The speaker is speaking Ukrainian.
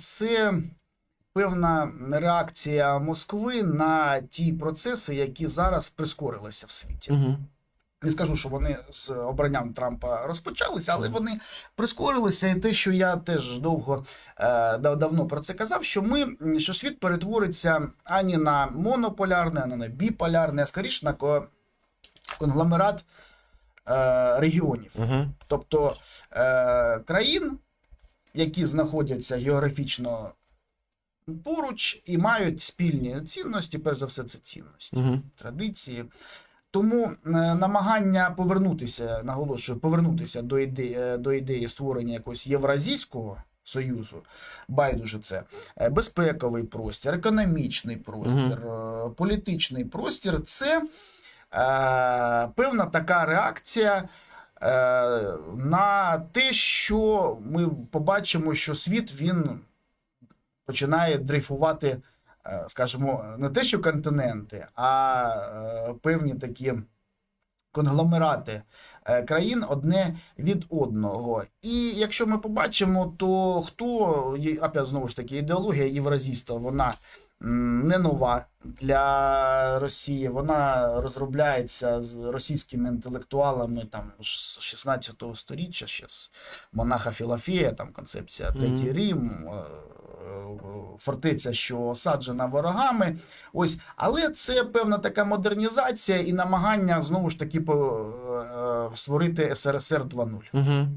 це певна реакція Москви на ті процеси, які зараз прискорилися в світі. Угу. Не скажу, що вони з обранням Трампа розпочалися, але вони прискорилися. І те, що я теж довго е, давно про це казав, що ми що світ перетвориться ані на монополярний, ані на біполярний, а скоріше на конгломерат е, регіонів. Тобто е, країн, які знаходяться географічно поруч і мають спільні цінності, перш за все, це цінності Угу. традиції. Тому е, намагання повернутися, наголошую, повернутися до ідеї, е, до ідеї створення якогось євразійського союзу, байдуже це е, безпековий простір, економічний простір, е, політичний простір це е, певна така реакція. Е, На те, що ми побачимо, що світ він починає дрейфувати е, скажімо, не те, що континенти, а е, певні такі конгломерати країн одне від одного. І якщо ми побачимо, то хто опять знову ж таки ідеологія євразійства, вона не нова для Росії. Вона розробляється з російськими інтелектуалами там з 16 століття, ще з монаха Філофія, там концепція Третій Мгм. Рим. е, е, Фортеця, що осаджена ворогами, ось, але це певна така модернізація і намагання знову ж таки по, е, створити СРСР 2.0. Угу.